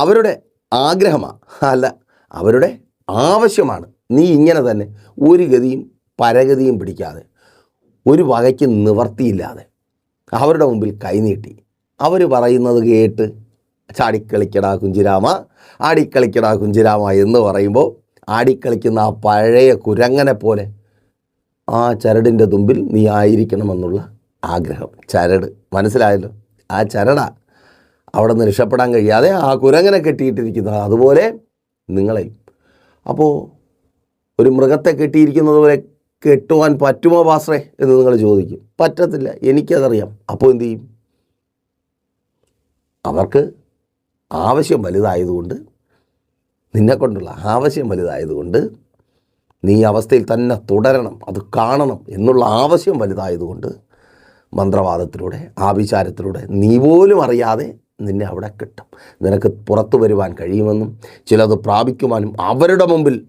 അവരുടെ ആഗ്രഹമാണ് അല്ല അവരുടെ ആവശ്യമാണ്. നീ ഇങ്ങനെ തന്നെ ഒരു ഗതിയും പരഗതിയും പിടിക്കാതെ ഒരു വകയ്ക്ക് നിവർത്തിയില്ലാതെ അവരുടെ മുമ്പിൽ കൈനീട്ടി. അവർ പറയുന്നത് കേട്ട് ചാടിക്കളിക്കടാ കുഞ്ചിരാമ ആടിക്കളിക്കടാ കുഞ്ചിരാമ എന്ന് പറയുമ്പോൾ ആടിക്കളിക്കുന്ന ആ പഴയ കുരങ്ങനെ പോലെ ആ ചരടിന്റെ തുമ്പിൽ നീ ആയിരിക്കണമെന്നുള്ള ആഗ്രഹം. ചരട് മനസ്സിലായല്ലോ? ആ ചരടാ. അവിടെ നിന്ന് രക്ഷപ്പെടാൻ കഴിയാതെ ആ കുരങ്ങനെ കെട്ടിയിട്ടിരിക്കുന്നത് അതുപോലെ നിങ്ങളെ. അപ്പോൾ ഒരു മൃഗത്തെ കെട്ടിയിരിക്കുന്നത് പോലെ കെട്ടുവാൻ പറ്റുമോ പാസ്രേ എന്ന് നിങ്ങൾ ചോദിക്കും. പറ്റത്തില്ല. എനിക്കതറിയാം. അപ്പോൾ എന്തു ചെയ്യും? അവർക്ക് ആവശ്യം വലുതായതുകൊണ്ട് നിന്നെക്കൊണ്ടുള്ള ആവശ്യം വലുതായതുകൊണ്ട് നീ അവസ്ഥയിൽ തന്നെ തുടരണം. അത് കാണണം എന്നുള്ള ആവശ്യം വലുതായതുകൊണ്ട് മന്ത്രവാദത്തിലൂടെ ആഭിചാരത്തിലൂടെ നീ പോലും അറിയാതെ നിന്നെ അവിടെ കിട്ടും. നിനക്ക് പുറത്തു വരുവാൻ കഴിയുമെന്നും ചിലത് പ്രാപിക്കുവാനും അവരുടെ മുമ്പിൽ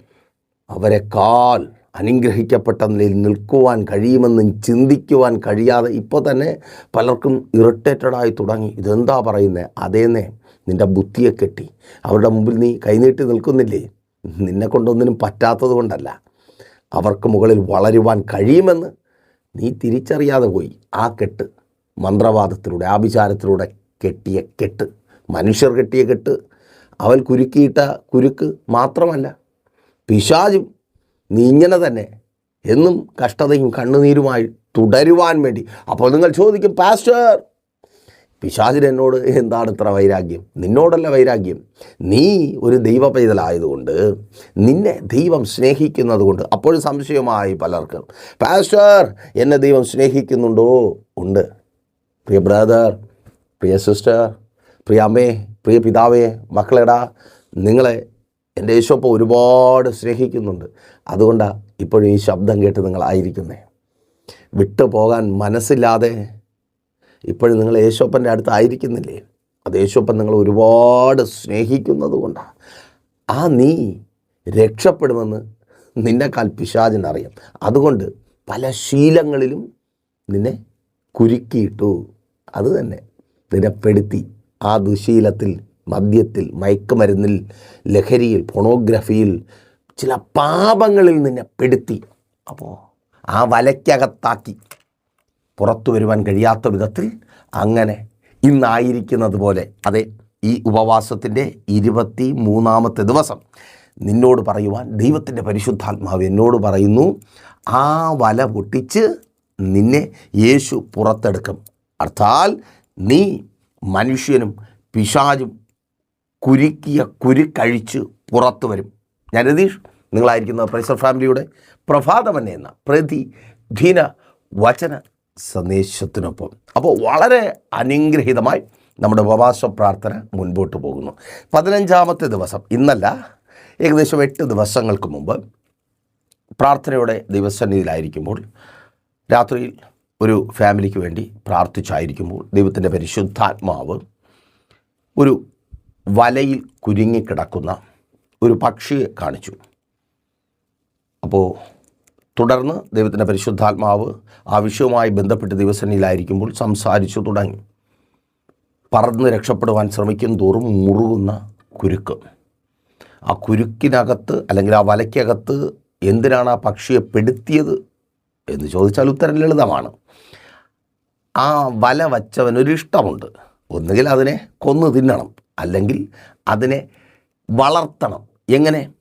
അവരെ കാൽ അനുഗ്രഹിക്കപ്പെട്ട നിലയിൽ നിൽക്കുവാൻ കഴിയുമെന്നും ചിന്തിക്കുവാൻ കഴിയാതെ ഇപ്പോൾ തന്നെ പലർക്കും ഇറിറ്റേറ്റഡായി തുടങ്ങി. ഇതെന്താ പറയുന്നത് അതേന്നേ നിന്റെ ബുദ്ധിയെ കെട്ടി. അവരുടെ മുമ്പിൽ നീ കൈനീട്ടി നിൽക്കുന്നില്ലേ? നിന്നെ കൊണ്ടൊന്നിനും പറ്റാത്തത് കൊണ്ടല്ല. അവർക്ക് മുകളിൽ വളരുവാൻ കഴിയുമെന്ന് നീ തിരിച്ചറിയാതെ പോയി. ആ കെട്ട് മന്ത്രവാദത്തിലൂടെ ആഭിചാരത്തിലൂടെ കെട്ടിയ കെട്ട്. മനുഷ്യർ കെട്ടിയ കെട്ട്. അവൻ കുരുക്കിയിട്ട കുരുക്ക് മാത്രമല്ല പിശാചും നീ ഇങ്ങനെ തന്നെ എന്നും കഷ്ടതയും കണ്ണുനീരുമായി തുടരുവാൻ വേണ്ടി. അപ്പോൾ നിങ്ങൾ ചോദിക്കും പാസ്റ്റർ പിശാചിന് എന്നോട് എന്താണ് ഇത്ര വൈരാഗ്യം? നിന്നോടല്ല വൈരാഗ്യം. നീ ഒരു ദൈവ പൈതലായതുകൊണ്ട് നിന്നെ ദൈവം സ്നേഹിക്കുന്നത് കൊണ്ട് അപ്പോഴും സംശയമായി പലർക്കും പാസ്റ്റർ എന്നെ ദൈവം സ്നേഹിക്കുന്നുണ്ടോ? ഉണ്ട്. പ്രിയ ബ്രദർ പ്രിയ സിസ്റ്റർ പ്രിയ അമ്മേ പ്രിയ പിതാവേ മക്കളെടാ നിങ്ങളെ എന്റെ യേശോപ്പ ഒരുപാട് സ്നേഹിക്കുന്നുണ്ട്. അതുകൊണ്ടാണ് ഇപ്പോഴും ഈ ശബ്ദം കേട്ട് നിങ്ങളായിരിക്കുന്നേ വിട്ടു പോകാൻ മനസ്സില്ലാതെ ഇപ്പോഴും നിങ്ങൾ യേശോപ്പന്റെ അടുത്ത് ആയിരിക്കുന്നില്ലേ? അത് യേശോപ്പൻ നിങ്ങൾ ഒരുപാട് സ്നേഹിക്കുന്നത് കൊണ്ടാണ് ആ നീ രക്ഷപ്പെടുമെന്ന് നിന്നെക്കാൾ പിശാചിനറിയാം അതുകൊണ്ട് പല ശീലങ്ങളിലും നിന്നെ കുരുക്കിയിട്ടു. അത് തന്നെ. നിന്നെ പെടുത്തി ആ ദുശീലത്തിൽ മദ്യത്തിൽ മയക്കുമരുന്നിൽ ലഹരിയിൽ പൊണോഗ്രഫിയിൽ ചില പാപങ്ങളിൽ നിന്നെ പെടുത്തി. അപ്പോൾ ആ വലയ്ക്കകത്താക്കി പുറത്തു വരുവാൻ കഴിയാത്ത വിധത്തിൽ അങ്ങനെ ഇന്നായിരിക്കുന്നത് പോലെ. അതെ ഈ ഉപവാസത്തിന്റെ ഇരുപത്തി മൂന്നാമത്തെ ദിവസം നിന്നോട് പറയുവാൻ ദൈവത്തിന്റെ പരിശുദ്ധാത്മാവ് എന്നോട് പറയുന്നു ആ വല പൊട്ടിച്ച് നിന്നെ യേശു പുറത്തെടുക്കും. അർത്ഥാൽ നീ മനുഷ്യനും പിശാചും കുരുക്കിയ കുരുക്കഴിച്ച് പുറത്തു വരും. ഞാൻ രതീഷ് നിങ്ങളായിരിക്കുന്ന പ്രൈസർ ഫാമിലിയുടെ പ്രഭാതമന്നെ എന്ന പ്രതി ദിന വചന സന്ദേശത്തിനൊപ്പം. അപ്പോൾ വളരെ അനുഗ്രഹീതമായി നമ്മുടെ ഉപവാസ പ്രാർത്ഥന മുൻപോട്ട് പോകുന്നു. പതിനഞ്ചാമത്തെ ദിവസം ഇന്നല്ല ഏകദേശം എട്ട് ദിവസങ്ങൾക്ക് മുമ്പ് പ്രാർത്ഥനയുടെ ദിവസന്നിധിയിലായിരിക്കുമ്പോൾ രാത്രിയിൽ ഒരു ഫാമിലിക്ക് വേണ്ടി പ്രാർത്ഥിച്ചായിരിക്കുമ്പോൾ ദൈവത്തിന്റെ പരിശുദ്ധാത്മാവ് ഒരു വലയിൽ കുരുങ്ങിക്കിടക്കുന്ന ഒരു പക്ഷിയെ കാണിച്ചു. അപ്പോൾ തുടർന്ന് ദൈവത്തിന്റെ പരിശുദ്ധാത്മാവ് ആ വിഷയവുമായി ബന്ധപ്പെട്ട് ദിവസനിലായിരിക്കുമ്പോൾ സംസാരിച്ചു തുടങ്ങി. പറന്ന് രക്ഷപ്പെടുവാൻ ശ്രമിക്കും തോറും മുറുകുന്ന കുരുക്ക്. ആ കുരുക്കിനകത്ത് അല്ലെങ്കിൽ ആ വലയ്ക്കകത്ത് എന്തിനാണ് ആ പക്ഷിയെ പെടുത്തിയത്? എന്ന് ചോദിച്ചാൽ ഉത്തരം ലളിതമാണ്. ആ വല വച്ചവനൊരു ഇഷ്ടമുണ്ട്. ഒന്നുകിൽ അതിനെ കൊന്നു തിന്നണം. അല്ലെങ്കിൽ അതിനെ വളർത്തണം. എങ്ങനെ?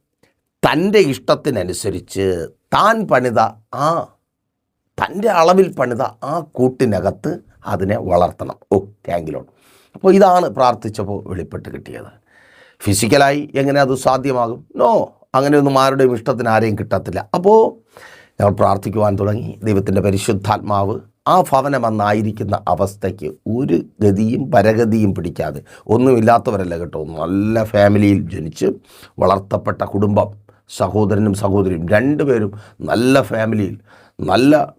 തന്റെ ഇഷ്ടത്തിനനുസരിച്ച് താൻ പണിത ആ തന്റെ അളവിൽ പണിത ആ കൂട്ടിനകത്ത് അതിനെ വളർത്തണം. ഓ താങ്ക്ലോൺ അപ്പോൾ ഇതാണ് പ്രാർത്ഥിച്ചപ്പോൾ വെളിപ്പെട്ട് കിട്ടിയത്. ഫിസിക്കലായി എങ്ങനെ അത് സാധ്യമാകും? നോ അങ്ങനെയൊന്നും ആരുടെയും ഇഷ്ടത്തിന് ആരെയും കിട്ടത്തില്ല. അപ്പോൾ ഞങ്ങൾ പ്രാർത്ഥിക്കുവാൻ തുടങ്ങി. ദൈവത്തിന്റെ പരിശുദ്ധാത്മാവ് ആ ഭവനം അന്നായിരിക്കുന്ന അവസ്ഥയ്ക്ക് ഒരു ഗതിയും പരഗതിയും പിടിക്കാതെ ഒന്നുമില്ലാത്തവരല്ല കേട്ടോ. നല്ല ഫാമിലിയിൽ ജനിച്ച് വളർത്തപ്പെട്ട കുടുംബം സഹോദരനും സഹോദരിയും രണ്ടുപേരും നല്ല ഫാമിലിയിൽ നല്ല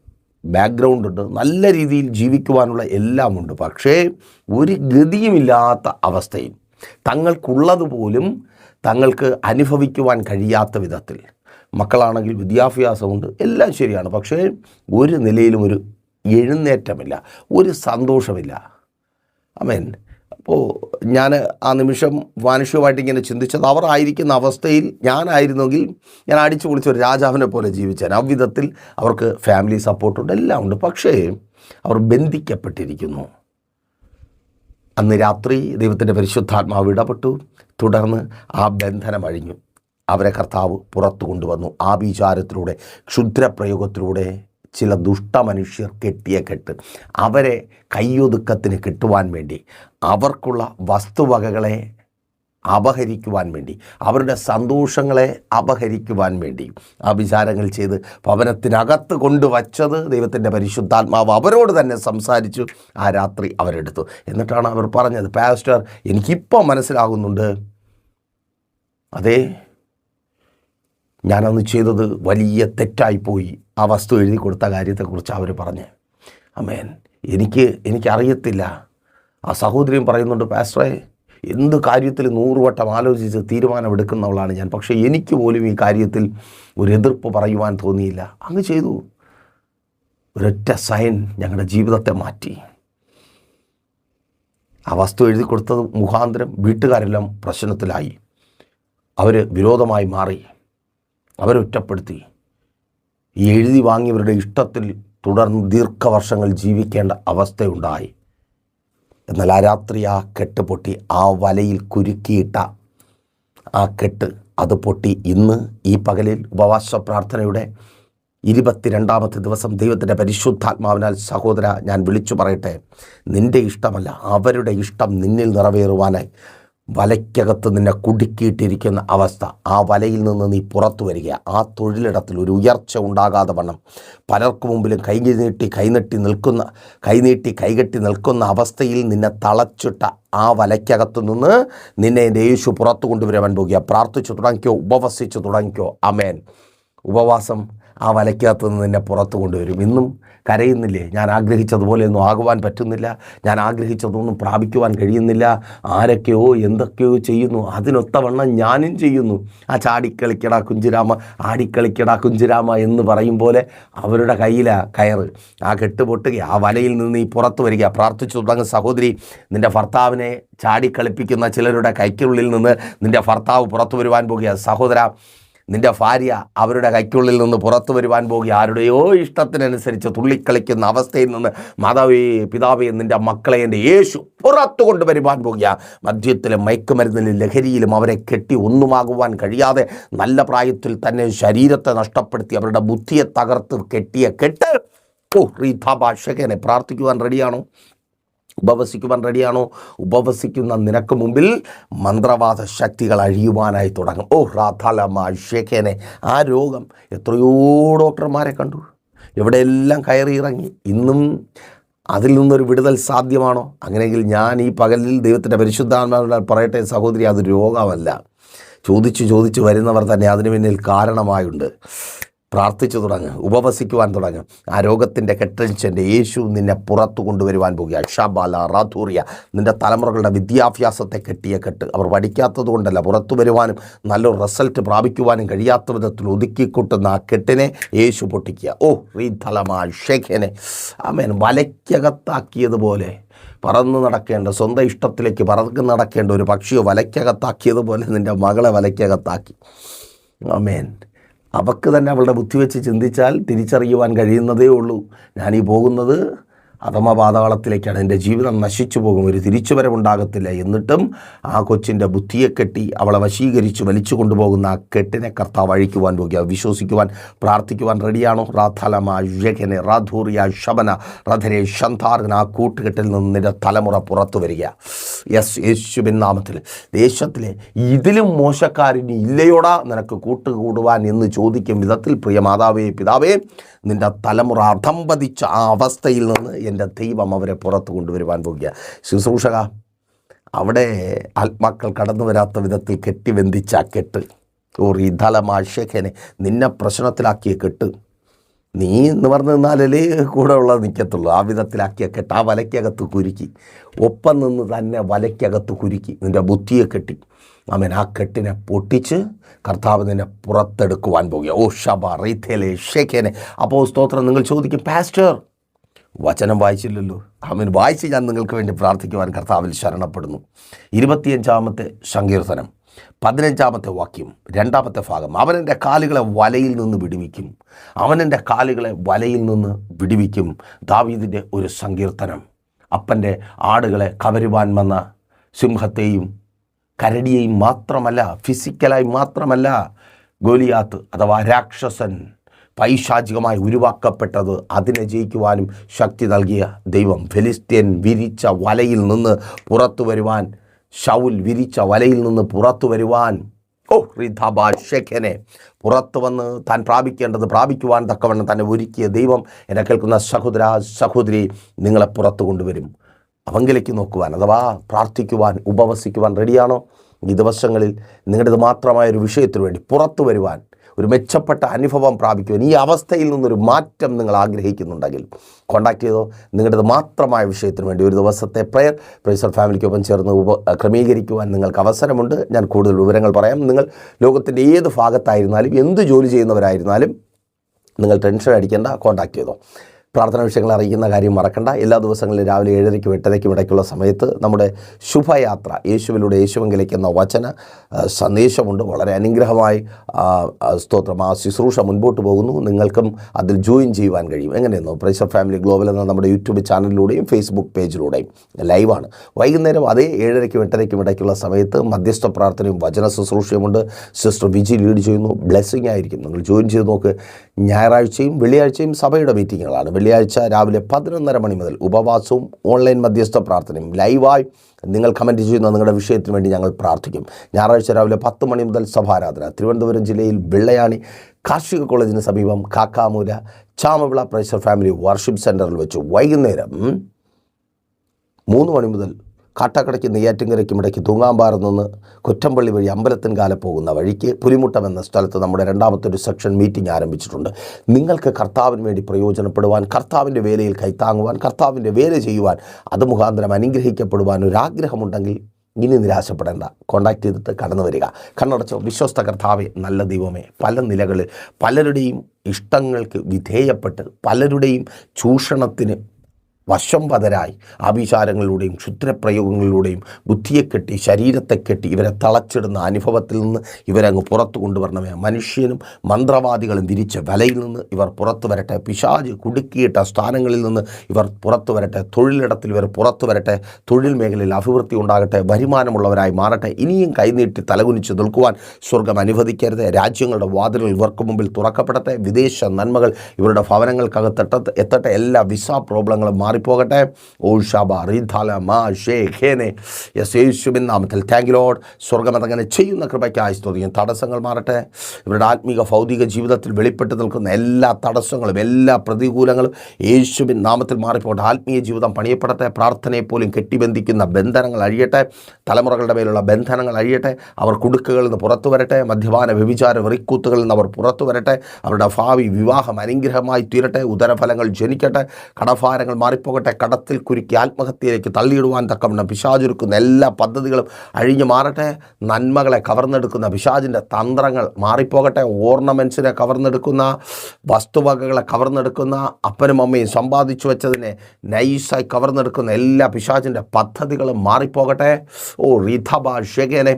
ബാക്ക്ഗ്രൗണ്ട് ഉണ്ട്. നല്ല രീതിയിൽ ജീവിക്കുവാനുള്ള എല്ലാമുണ്ട് പക്ഷേ ഒരു ഗതിയുമില്ലാത്ത അവസ്ഥയിൽ തങ്ങൾക്കുള്ളതുപോലും തങ്ങൾക്ക് അനുഭവിക്കുവാൻ കഴിയാത്ത വിധത്തിൽ മക്കളാണെങ്കിൽ വിദ്യാഭ്യാസമുണ്ട് എല്ലാം ശരിയാണ്. പക്ഷേ ഒരു നിലയിലും ഒരു എഴുന്നേറ്റമില്ല ഒരു സന്തോഷമില്ല. അമേൻ. അപ്പോൾ ഞാൻ ആ നിമിഷം മാനുഷികമായിട്ട് ഇങ്ങനെ ചിന്തിച്ചത് അവർ ആയിരിക്കുന്ന അവസ്ഥയിൽ ഞാനായിരുന്നെങ്കിൽ ഞാൻ അടിച്ചു പൊളിച്ച ഒരു രാജാവിനെ പോലെ ജീവിച്ചാൽ അവിധത്തിൽ അവർക്ക് ഫാമിലി സപ്പോർട്ടുണ്ട് എല്ലാം ഉണ്ട്. പക്ഷേ അവർ ബന്ധിക്കപ്പെട്ടിരിക്കുന്നു. അന്ന് രാത്രി ദൈവത്തിന്റെ പരിശുദ്ധാത്മാവ് ഇടപെട്ടു. തുടർന്ന് ആ ബന്ധനം അഴിഞ്ഞു. അവരെ കർത്താവ് പുറത്തു കൊണ്ടുവന്നു. ആ വിചാരത്തിലൂടെ ക്ഷുദ്രപ്രയോഗത്തിലൂടെ ചില ദുഷ്ടമനുഷ്യർ കെട്ടിയ കെട്ട്. അവരെ കയ്യൊതുക്കത്തിന് കിട്ടുവാൻ വേണ്ടി അവർക്കുള്ള വസ്തുവകകളെ അപഹരിക്കുവാൻ വേണ്ടി അവരുടെ സന്തോഷങ്ങളെ അപഹരിക്കുവാൻ വേണ്ടി ആ വിചാരങ്ങൾ ചെയ്ത് ഭവനത്തിനകത്ത് കൊണ്ടുവച്ചത് ദൈവത്തിന്റെ പരിശുദ്ധാത്മാവ് അവരോട് തന്നെ സംസാരിച്ചു. ആ രാത്രി അവരെടുത്തു. എന്നിട്ടാണ് അവർ പറഞ്ഞത് പാസ്റ്റർ എനിക്കിപ്പോൾ മനസ്സിലാകുന്നുണ്ട്. അതേ ഞാനന്ന് ചെയ്തത് വലിയ തെറ്റായിപ്പോയി. ആ വസ്തു എഴുതി കൊടുത്ത കാര്യത്തെക്കുറിച്ച് അവർ പറഞ്ഞ്. അമേൻ. എനിക്ക് എനിക്കറിയത്തില്ല. ആ സഹോദരിയും പറയുന്നുണ്ട് പാസ്റ്ററെ എന്ത് കാര്യത്തിൽ നൂറുവട്ടം ആലോചിച്ച് തീരുമാനമെടുക്കുന്നവളാണ് ഞാൻ. പക്ഷേ എനിക്ക് പോലും ഈ കാര്യത്തിൽ ഒരു എതിർപ്പ് പറയുവാൻ തോന്നിയില്ല. അങ്ങ് ചെയ്തു. ഒരൊറ്റ സൈൻ ഞങ്ങളുടെ ജീവിതത്തെ മാറ്റി. ആ വസ്തു എഴുതി കൊടുത്തത് മുഖാന്തരം വീട്ടുകാരെല്ലാം പ്രശ്നത്തിലായി. അവർ വിരോധമായി മാറി. അവരൊറ്റപ്പെടുത്തി. ഈ എഴുതി വാങ്ങിയവരുടെ ഇഷ്ടത്തിൽ തുടർന്ന് ദീർഘവർഷങ്ങൾ ജീവിക്കേണ്ട അവസ്ഥയുണ്ടായി. എന്നാൽ ആ രാത്രി ആ കെട്ട് പൊട്ടി ആ വലയിൽ കുരുക്കിയിട്ട ആ കെട്ട് അത് പൊട്ടി. ഇന്ന് ഈ പകലിൽ ഉപവാസ പ്രാർത്ഥനയുടെ ഇരുപത്തിരണ്ടാമത്തെ ദിവസം ദൈവത്തിന്റെ പരിശുദ്ധാത്മാവിനാൽ സഹോദര ഞാൻ വിളിച്ചു പറയട്ടെ നിന്റെ ഇഷ്ടമല്ല അവരുടെ ഇഷ്ടം നിന്നിൽ നിറവേറുവാനായി. വലയ്ക്കകത്ത് നിന്നെ കുടുക്കിയിട്ടിരിക്കുന്ന അവസ്ഥ. ആ വലയിൽ നിന്ന് നീ പുറത്തു വരിക. ആ തൊഴിലിടത്തിൽ ഒരു ഉയർച്ച ഉണ്ടാകാതെ വണ്ണം. പലർക്കു മുമ്പിലും കൈ നീട്ടി കൈനട്ടി നിൽക്കുന്ന കൈനീട്ടി കൈകെട്ടി നിൽക്കുന്ന അവസ്ഥയിൽ നിന്നെ തളച്ചിട്ട ആ വലയ്ക്കകത്ത് നിന്ന് നിന്നെ എന്റെ യേശു പുറത്തു കൊണ്ടുവരാൻ പോകുക. പ്രാർത്ഥിച്ചു തുടങ്ങിക്കോ ഉപവസിച്ചു തുടങ്ങിക്കോ. അമേൻ ഉപവാസം ആ വലയ്ക്കകത്ത് നിന്ന് നിന്നെ പുറത്തു കൊണ്ടുവരും. ഇന്നും കരയുന്നില്ലേ? ഞാൻ ആഗ്രഹിച്ചതുപോലെയൊന്നും ആകുവാൻ പറ്റുന്നില്ല. ഞാൻ ആഗ്രഹിച്ചതൊന്നും പ്രാപിക്കുവാൻ കഴിയുന്നില്ല. ആരൊക്കെയോ എന്തൊക്കെയോ ചെയ്യുന്നു. അതിനൊത്തവണ്ണം ഞാനും ചെയ്യുന്നു. ആ ചാടിക്കളിക്കടാ കുഞ്ചിരാമ ആടിക്കളിക്കടാ കുഞ്ചിരാമ എന്ന് പറയും പോലെ അവരുടെ കയ്യിലാ കയറ്. ആ കെട്ട് കെട്ടുപൊട്ടുക ആ വലയിൽ നിന്ന് ഈ പുറത്ത് വരിക. പ്രാർത്ഥിച്ചു തുടങ്ങുന്ന സഹോദരി. നിന്റെ ഭർത്താവിനെ ചാടിക്കളിപ്പിക്കുന്ന ചിലരുടെ കൈക്കുള്ളിൽ നിന്ന് നിന്റെ ഭർത്താവ് പുറത്തു വരുവാൻ പോകുക. സഹോദര നിന്റെ ഭാര്യ അവരുടെ കൈക്കുള്ളിൽ നിന്ന് പുറത്തു വരുവാൻ പോകുക. ആരുടെയോ ഇഷ്ടത്തിനനുസരിച്ച് തുള്ളിക്കളിക്കുന്ന അവസ്ഥയിൽ നിന്ന് മാതാവേ പിതാവേ നിന്റെ മക്കളെ എന്റെ യേശു പുറത്തു കൊണ്ടുവരുവാൻ പോകുക. മദ്യത്തിലും മയക്കുമരുന്നിലും ലഹരിയിലും അവരെ കെട്ടി ഒന്നുമാകുവാൻ കഴിയാതെ നല്ല പ്രായത്തിൽ തന്നെ ശരീരത്തെ നഷ്ടപ്പെടുത്തി അവരുടെ ബുദ്ധിയെ തകർത്ത് കെട്ടിയ കെട്ട്. ഓ റീഥാഭാഷകനെ പ്രാർത്ഥിക്കുവാൻ റെഡിയാണോ ഉപവസിക്കുവാൻ റെഡിയാണോ? ഉപവസിക്കുന്ന നിനക്ക് മുമ്പിൽ മന്ത്രവാദ ശക്തികൾ അഴിയുവാനായി തുടങ്ങും. ഓ റാധാലമ്മ ഷേഖേനെ ആ രോഗം എത്രയോ ഡോക്ടർമാരെ കണ്ടു. എവിടെയെല്ലാം കയറി ഇറങ്ങി ഇന്നും അതിൽ നിന്നൊരു വിടുതൽ സാധ്യമാണോ? അങ്ങനെയെങ്കിൽ ഞാൻ ഈ പകലിൽ ദൈവത്തിന്റെ പരിശുദ്ധാത്മാവിനാൽ പറയട്ടെ സഹോദരി അത് രോഗമല്ല. ചോദിച്ചു ചോദിച്ചു വരുന്നവർ തന്നെ അതിന് പിന്നിൽ കാരണമായുണ്ട്. പ്രാർത്ഥിച്ചു തുടങ്ങ് ഉപവസിക്കുവാൻ തുടങ്ങ്. ആ രോഗത്തിന്റെ കെട്ടഴിച്ചെന്റെ യേശു നിന്നെ പുറത്തു കൊണ്ടുവരുവാൻ പോകുക ഷബാല റാധൂറിയ നിന്റെ തലമുറകളുടെ വിദ്യാഭ്യാസത്തെ കെട്ടിയ കെട്ട്. അവർ പഠിക്കാത്തത് കൊണ്ടല്ല പുറത്തു വരുവാനും നല്ലൊരു റിസൾട്ട് പ്രാപിക്കുവാനും കഴിയാത്ത വിധത്തിൽ ഒതുക്കിക്കൊട്ടുന്ന ആ കെട്ടിനെ യേശു പൊട്ടിക്കുക. ഓ റീതലമാ ഷേഖനെ. ആമേൻ. വലയ്ക്കകത്താക്കിയതുപോലെ പറന്ന് നടക്കേണ്ട സ്വന്തം ഇഷ്ടത്തിലേക്ക് പറന്ന് നടക്കേണ്ട ഒരു പക്ഷിയോ വലയ്ക്കകത്താക്കിയതുപോലെ നിന്റെ മകളെ വലയ്ക്കകത്താക്കി. ആമേൻ. അവക്ക് തന്നെ അവളുടെ ബുദ്ധി വെച്ച് ചിന്തിച്ചാൽ തിരിച്ചറിയുവാൻ കഴിയുന്നതേ ഉള്ളൂ. ഞാനീ പോകുന്നത് അഥമ പാതാളത്തിലേക്കാണ് എന്റെ ജീവിതം നശിച്ചു പോകും. ഒരു തിരിച്ചുവരവുണ്ടാകത്തില്ല. എന്നിട്ടും ആ കൊച്ചിന്റെ ബുദ്ധിയെ കെട്ടി അവളെ വശീകരിച്ച് വലിച്ചു കൊണ്ടുപോകുന്ന ആ കെട്ടിനെ കർത്താവ് അഴിക്കുവാൻ പോകുക. വിശ്വസിക്കുവാൻ പ്രാർത്ഥിക്കുവാൻ റെഡിയാണോ? റാഥലമ യഖനെ റാധൂറിയ ശബന റധരെ ശന്താർഗന ആ കൂട്ടുകെട്ടിൽ നിന്ന് നിന്റെ തലമുറ പുറത്തു വരിക. യെസ് യേശുബിൻ നാമത്തിൽ ദേശത്തിലെ ഇതിലും മോശക്കാരിനി ഇല്ലയോടാ? നിനക്ക് കൂട്ടുകൂടുവാൻ എന്ന് ചോദിക്കും വിധത്തിൽ പ്രിയ മാതാവേ പിതാവേ നിന്റെ തലമുറ അധംപതിച്ച ആ അവസ്ഥയിൽ നിന്ന് എന്റെ ദൈവം അവരെ പുറത്തു കൊണ്ടുവരുവാൻ പോകുക. ശുശ്രൂഷക അവിടെ ആത്മാക്കൾ കടന്നു വരാത്ത വിധത്തിൽ കെട്ടിവെന്തിച്ച കെട്ട്. ഓ തലമാഷേഖനെ നിന്നെ പ്രശ്നത്തിലാക്കിയ കെട്ട്. നീ എന്ന് പറഞ്ഞു നിന്നാലല്ലേ കൂടെ ഉള്ളത് നിൽക്കത്തുള്ളൂ. ആ വിധത്തിലാക്കിയ കെട്ട് ആ വലയ്ക്കകത്ത് കുരുക്കി. ഒപ്പം നിന്ന് തന്നെ വലയ്ക്കകത്ത് കുരുക്കി. നിന്റെ ബുദ്ധിയെ കെട്ടി. അവൻ ആ കെട്ടിനെ പൊട്ടിച്ച് കർത്താവ് നിന്നെ പുറത്തെടുക്കുവാൻ പോകുക ഓ ഷബ റീഥേലെ ഷേഖേനെ അപ്പോൾ സ്തോത്രം നിങ്ങൾ ചോദിക്കും പാസ്റ്റർ വചനം വായിച്ചില്ലല്ലോ? അവൻ വായിച്ച് ഞാൻ നിങ്ങൾക്ക് വേണ്ടി പ്രാർത്ഥിക്കുവാൻ കർത്താവിൽ ശരണപ്പെടുന്നു. ഇരുപത്തിയഞ്ചാമത്തെ സങ്കീർത്തനം. പതിനഞ്ചാമത്തെ വാക്യം രണ്ടാമത്തെ ഭാഗം. അവനെന്റെ കാലുകളെ വലയിൽ നിന്ന് വിടുവിക്കും. അവനെന്റെ കാലുകളെ വലയിൽ നിന്ന് വിടുവിക്കും. ദാവീദിന്റെ ഒരു സങ്കീർത്തനം. അപ്പന്റെ ആടുകളെ കവരുവാൻ വന്ന സിംഹത്തെയും കരടിയെയും മാത്രമല്ല ഫിസിക്കലായി മാത്രമല്ല ഗോലിയാത്ത് അഥവാ രാക്ഷസൻ പൈശാചികമായി ഉരുവാക്കപ്പെട്ടത് അതിനെ ജയിക്കുവാനും ശക്തി നൽകിയ ദൈവം ഫെലിസ്ത്യൻ വിരിച്ച വലയിൽ നിന്ന് പുറത്തു വരുവാൻ ഷൗൽ വിരിച്ച വലയിൽ നിന്ന് പുറത്തു വരുവാൻ. ഓ റിധാബ ഷെഖനെ പുറത്തു വന്ന് താൻ പ്രാപിക്കേണ്ടത് പ്രാപിക്കുവാൻ തക്കവണ്ണം തന്നെ ഒരുക്കിയ ദൈവം എന്നെ കേൾക്കുന്ന സഹോദര സഹോദരി നിങ്ങളെ പുറത്തു കൊണ്ടുവരും. അവങ്കിലേക്ക് നോക്കുവാൻ അഥവാ പ്രാർത്ഥിക്കുവാൻ ഉപവസിക്കുവാൻ റെഡിയാണോ ഈ ദിവസങ്ങളിൽ നിങ്ങളുടേത് മാത്രമായ ഒരു വിഷയത്തിന് വേണ്ടി പുറത്തു വരുവാൻ ഒരു മെച്ചപ്പെട്ട അനുഭവം പ്രാപിക്കുവാൻ ഈ അവസ്ഥയിൽ നിന്നൊരു മാറ്റം നിങ്ങൾ ആഗ്രഹിക്കുന്നുണ്ടെങ്കിൽ കോൺടാക്ട് ചെയ്തോ. നിങ്ങളുടേത് മാത്രമായ വിഷയത്തിന് വേണ്ടി ഒരു ദിവസത്തെ പ്രയർ പ്രൈസർ ഫാമിലിക്കൊപ്പം ചേർന്ന് ഉപ ക്രമീകരിക്കുവാൻ നിങ്ങൾക്ക് അവസരമുണ്ട്. ഞാൻ കൂടുതൽ വിവരങ്ങൾ പറയാം. നിങ്ങൾ ലോകത്തിന്റെ ഏത് ഭാഗത്തായിരുന്നാലും എന്ത് ജോലി ചെയ്യുന്നവരായിരുന്നാലും നിങ്ങൾ ടെൻഷൻ അടിക്കേണ്ട. കോൺടാക്ട് ചെയ്തോ. പ്രാർത്ഥന വിഷയങ്ങൾ അറിയിക്കുന്ന കാര്യം മറക്കണ്ട. എല്ലാ ദിവസങ്ങളിലും രാവിലെ ഏഴരയ്ക്കും എട്ടരയ്ക്കും ഇടയ്ക്കുള്ള സമയത്ത് നമ്മുടെ ശുഭയാത്ര യേശുവിലൂടെ യേശുവെങ്കിലേക്ക് എന്ന വചന സന്ദേശമുണ്ട്. വളരെ അനുഗ്രഹമായി സ്തോത്രം. ആ ശുശ്രൂഷ മുൻപോട്ട് പോകുന്നു. നിങ്ങൾക്കും അതിൽ ജോയിൻ ചെയ്യുവാൻ കഴിയും. എങ്ങനെയെന്നോ പ്രൈസർ ഫാമിലി ഗ്ലോബൽ എന്ന നമ്മുടെ യൂട്യൂബ് ചാനലിലൂടെയും ഫേസ്ബുക്ക് പേജിലൂടെയും ലൈവാണ്. വൈകുന്നേരം അതേ ഏഴരയ്ക്കും എട്ടരയ്ക്കും ഇടയ്ക്കുള്ള സമയത്ത് മധ്യസ്ഥ പ്രാർത്ഥനയും വചന ശുശ്രൂഷയുമുണ്ട്. സിസ്റ്റർ വിജി ലീഡ് ചെയ്യുന്നു. ബ്ലെസ്സിങ് ആയിരിക്കും. നിങ്ങൾ ജോയിൻ ചെയ്ത് നോക്ക്. ഞായറാഴ്ചയും വെള്ളിയാഴ്ചയും സഭയുടെ മീറ്റിങ്ങുകളാണ്. വെള്ളിയാഴ്ച രാവിലെ പതിനൊന്നര മണി മുതൽ ഉപവാസവും ഓൺലൈൻ മധ്യസ്ഥ പ്രാർത്ഥനയും ലൈവായി. നിങ്ങൾ കമന്റ് ചെയ്യുന്ന നിങ്ങളുടെ വിഷയത്തിന് വേണ്ടി ഞങ്ങൾ പ്രാർത്ഥിക്കും. ഞായറാഴ്ച രാവിലെ പത്ത് മണി മുതൽ സഭാരാധന. തിരുവനന്തപുരം ജില്ലയിൽ വെള്ളയാണി കാർഷിക കോളേജിന് സമീപം Kakkamoola Chamavila praiser family worship സെന്ററിൽ വെച്ച് വൈകുന്നേരം മൂന്ന് മണി മുതൽ കാട്ടാക്കടയ്ക്ക് നെയ്യാറ്റിങ്കരയ്ക്കും ഇടയ്ക്ക് തൂങ്ങാമ്പാറ നിന്ന് കുറ്റമ്പള്ളി വഴി അമ്പലത്തിൻകാല പോകുന്ന വഴിക്ക് പുലിമുട്ടം എന്ന സ്ഥലത്ത് നമ്മുടെ രണ്ടാമത്തെ ഒരു സെക്ഷൻ മീറ്റിംഗ് ആരംഭിച്ചിട്ടുണ്ട്. നിങ്ങൾക്ക് കർത്താവിന് വേണ്ടി പ്രയോജനപ്പെടുവാൻ കർത്താവിന്റെ വേലയിൽ കൈത്താങ്ങുവാൻ കർത്താവിന്റെ വേല ചെയ്യുവാൻ അത് മുഖാന്തരം അനുഗ്രഹിക്കപ്പെടുവാൻ ഒരു ആഗ്രഹമുണ്ടെങ്കിൽ ഇനി നിരാശപ്പെടേണ്ട. കോണ്ടാക്ട് ചെയ്തിട്ട് കടന്നു വരിക. കണ്ണടച്ചോ വിശ്വസ്ത കർത്താവെ നല്ല ദൈവമേ പല നിലകളിൽ പലരുടെയും ഇഷ്ടങ്ങൾക്ക് വിധേയപ്പെട്ട് പലരുടെയും ചൂഷണത്തിന് വശംവതരായി ആഭിചാരങ്ങളിലൂടെയും ക്ഷുദ്രപ്രയോഗങ്ങളിലൂടെയും ബുദ്ധിയെ കെട്ടി ശരീരത്തെ കെട്ടി ഇവരെ തളച്ചിടുന്ന അനുഭവത്തിൽ നിന്ന് ഇവരങ്ങ് പുറത്തു കൊണ്ടുവരണമേ. മനുഷ്യനും മന്ത്രവാദികളും വിരിച്ച വലയിൽ നിന്ന് ഇവർ പുറത്തു വരട്ടെ. പിശാജ് കുടുക്കിയിട്ട സ്ഥാനങ്ങളിൽ നിന്ന് ഇവർ പുറത്തു വരട്ടെ. തൊഴിലിടത്തിൽ ഇവർ പുറത്തു വരട്ടെ. തൊഴിൽ മേഖലയിൽ അഭിവൃദ്ധി ഉണ്ടാകട്ടെ. വരുമാനമുള്ളവരായി മാറട്ടെ. ഇനിയും കൈനീട്ടി തലകുനിച്ച് നിൽക്കുവാൻ സ്വർഗം അനുവദിക്കരുത്. രാജ്യങ്ങളുടെ വാതിലുകൾ ഇവർക്ക് മുമ്പിൽ തുറക്കപ്പെടട്ടെ. വിദേശ നന്മകൾ ഇവരുടെ ഭവനങ്ങൾക്കകത്ത് എത്തട്ടെ. എല്ലാ വിസ പ്രോബ്ലങ്ങളും മാറിപ്പോകട്ടെ. ഓ ഷാബ റീധാല മാ യെസ് യേശുവിൻ നാമത്തിൽ താങ്ക് ലോഡ് സ്വർഗം അതങ്ങനെ ചെയ്യുന്ന കൃപയ്ക്കായി സ്തുതിക്കും തടസ്സങ്ങൾ മാറട്ടെ. ഇവരുടെ ആത്മീക ഭൗതിക ജീവിതത്തിൽ വെളിപ്പെട്ട് നിൽക്കുന്ന എല്ലാ തടസ്സങ്ങളും എല്ലാ പ്രതികൂലങ്ങളും യേശുവിൻ നാമത്തിൽ മാറിപ്പോട്ടെ ആത്മീയ ജീവിതം പണിയപ്പെടട്ടെ. പ്രാർത്ഥനയെ പോലും കെട്ടിബന്ധിക്കുന്ന ബന്ധനങ്ങൾ അഴിയട്ടെ. തലമുറകളുടെ മേലുള്ള ബന്ധനങ്ങൾ അഴിയട്ടെ. അവർ കുടുക്കുകളിൽ നിന്ന് പുറത്തു വരട്ടെ. മദ്യപാന വ്യഭിചാര വെറിക്കൂത്തുകളിൽ നിന്ന് അവർ പുറത്തു വരട്ടെ. അവരുടെ ഭാവി വിവാഹം അനുഗ്രഹമായി തീരട്ടെ. ഉദരഫലങ്ങൾ ജനിക്കട്ടെ. കടഭാരങ്ങൾ മാറിപ്പോകട്ടെ കടത്തിൽ കുരുക്കി ആത്മഹത്യയിലേക്ക് തള്ളിയിടുവാൻ തക്കവണ്ണം പിശാചുരുക്കുന്ന എല്ലാ പദ്ധതികളും അഴിഞ്ഞു മാറട്ടെ. നന്മകളെ കവർന്നെടുക്കുന്ന പിശാജിന്റെ തന്ത്രങ്ങൾ മാറിപ്പോകട്ടെ. ഓർണമെൻസിനെ കവർന്നെടുക്കുന്ന വസ്തുവകകളെ കവർന്നെടുക്കുന്ന അപ്പനും അമ്മയും സമ്പാദിച്ചു വെച്ചതിനെ നൈസായി കവർന്നെടുക്കുന്ന എല്ലാ പിശാജിന്റെ പദ്ധതികളും മാറിപ്പോകട്ടെ. ഓ റീഥബ ഷെഗേനെ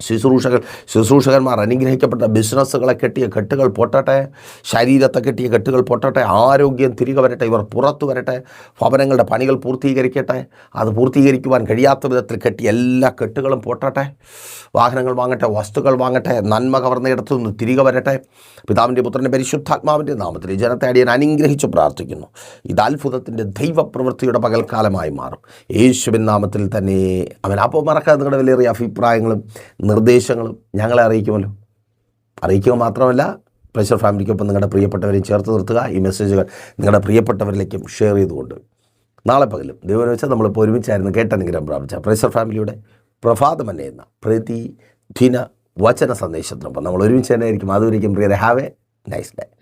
ശുശ്രൂഷകർ ശുശ്രൂഷകന്മാർ അനുഗ്രഹിക്കപ്പെട്ട ബിസിനസ്സുകളെ കെട്ടിയ കെട്ടുകൾ പൊട്ടട്ടെ ശരീരത്തെ കെട്ടിയ കെട്ടുകൾ പൊട്ടട്ടെ ആരോഗ്യം തിരികെ വരട്ടെ ഇവർ പുറത്തു വരട്ടെ ഭവനങ്ങളുടെ പണികൾ പൂർത്തീകരിക്കട്ടെ അത് പൂർത്തീകരിക്കുവാൻ കഴിയാത്ത വിധത്തിൽ കെട്ടിയ എല്ലാ കെട്ടുകളും പൊട്ടട്ടെ വാഹനങ്ങൾ വാങ്ങട്ടെ വസ്തുക്കൾ വാങ്ങട്ടെ നന്മ കവർന്നയിടത്തു നിന്ന് തിരികെ വരട്ടെ. പിതാവിന്റെ പുത്രന്റെ പരിശുദ്ധാത്മാവിന്റെ നാമത്തിൽ ജനത്തെ അടിയൻ അനുഗ്രഹിച്ച് പ്രാർത്ഥിക്കുന്നു. ഇത് അത്ഭുതത്തിന്റെ ദൈവപ്രവൃത്തിയുടെ പകൽക്കാലമായി മാറും. യേശുവിൻ നാമത്തിൽ തന്നെ. അവൻ അപ്പോൾ മറക്കാതെ നിങ്ങളുടെ വിലയേറിയ അഭിപ്രായങ്ങളും നിർദ്ദേശങ്ങളും ഞങ്ങളെ അറിയിക്കുമല്ലോ. അറിയിക്കുക മാത്രമല്ല പ്രഷർ ഫാമിലിക്കൊപ്പം നിങ്ങളുടെ പ്രിയപ്പെട്ടവരെയും ചേർത്ത് നിർത്തുക. ഈ മെസ്സേജുകൾ നിങ്ങളുടെ പ്രിയപ്പെട്ടവരിലേക്കും ഷെയർ ചെയ്തുകൊണ്ട്. നാളെ പകലും ദൈവം വെച്ചാൽ നമ്മളിപ്പോൾ ഒരുമിച്ചായിരുന്നു കേട്ടനുഗ്രഹം പ്രാപിച്ച പ്രഷർ ഫാമിലിയുടെ പ്രഭാതമന്നെ എന്ന പ്രതിദിന വചന സന്ദേശത്തിനൊപ്പം നമ്മൾ ഒരുമിച്ച് തന്നെ ആയിരിക്കും അതുവരെയും പ്രിയരെ have a nice day